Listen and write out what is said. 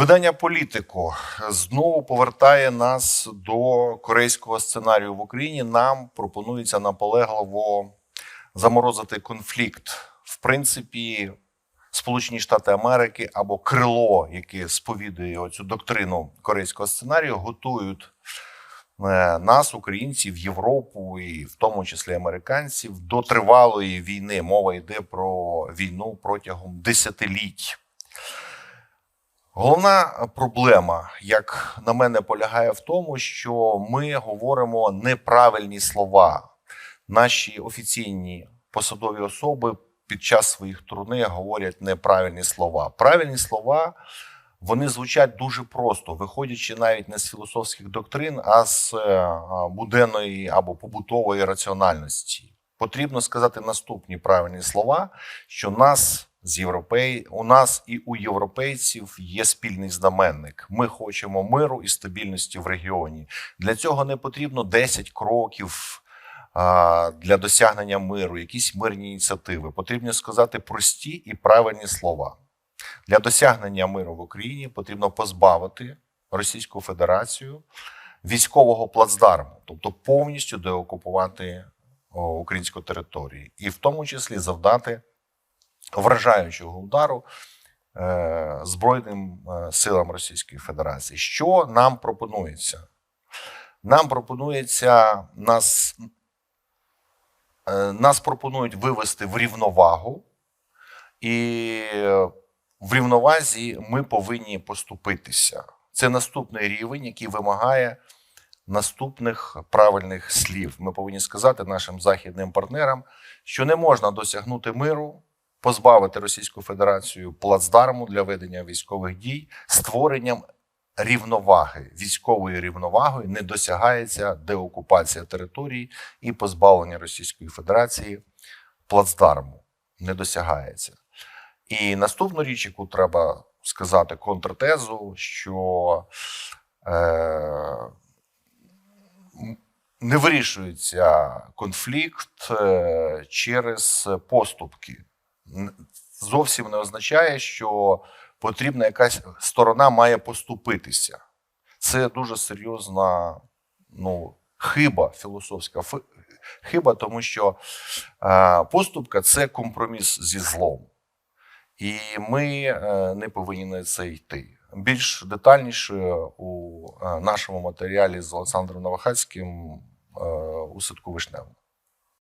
Видання політику знову повертає нас до корейського сценарію в Україні. Нам пропонується наполегливо заморозити конфлікт. В принципі, Сполучені Штати Америки або крило, яке сповідує цю доктрину корейського сценарію, готують е, нас, українців, Європу і в тому числі американців, до тривалої війни. Мова йде про війну протягом десятиліть. Головна проблема, як на мене, полягає в тому, що ми говоримо неправильні слова. Наші офіційні посадові особи під час своїх турне говорять неправильні слова. Правильні слова вони звучать дуже просто, виходячи навіть не з філософських доктрин, а з е, буденної або побутової раціональності. Потрібно сказати наступні правильні слова, що нас з європей... у нас і у європейців є спільний знаменник. Ми хочемо миру і стабільності в регіоні. Для цього не потрібно 10 кроків для досягнення миру, якісь мирні ініціативи. Потрібно сказати прості і правильні слова. Для досягнення миру в Україні потрібно позбавити Російську Федерацію військового плацдарму, тобто повністю деокупувати українську територію, і в тому числі завдати вражаючого удару е, Збройним е, силам Російської Федерації. Що нам пропонується? Нам пропонується нас, е, нас пропонують вивести в рівновагу, і в рівновазі ми повинні поступитися. Це наступний рівень, який вимагає наступних правильних слів. Ми повинні сказати нашим західним партнерам, що не можна досягнути миру, позбавити Російську Федерацію плацдарму для ведення військових дій створенням рівноваги. Військовою рівновагою не досягається деокупація території і позбавлення Російської Федерації плацдарму. Не досягається. І наступну річ, яку треба сказати, контртезу, що е, не вирішується конфлікт е, через поступки. Зовсім не означає, що потрібна якась сторона має поступитися. Це дуже серйозна ну, хиба філософська хиба, тому що е, поступка це компроміс зі злом. І ми е, не повинні на це йти. Більш детальніше у е, нашому матеріалі з Олександром Новохацьким у садку Вишневому.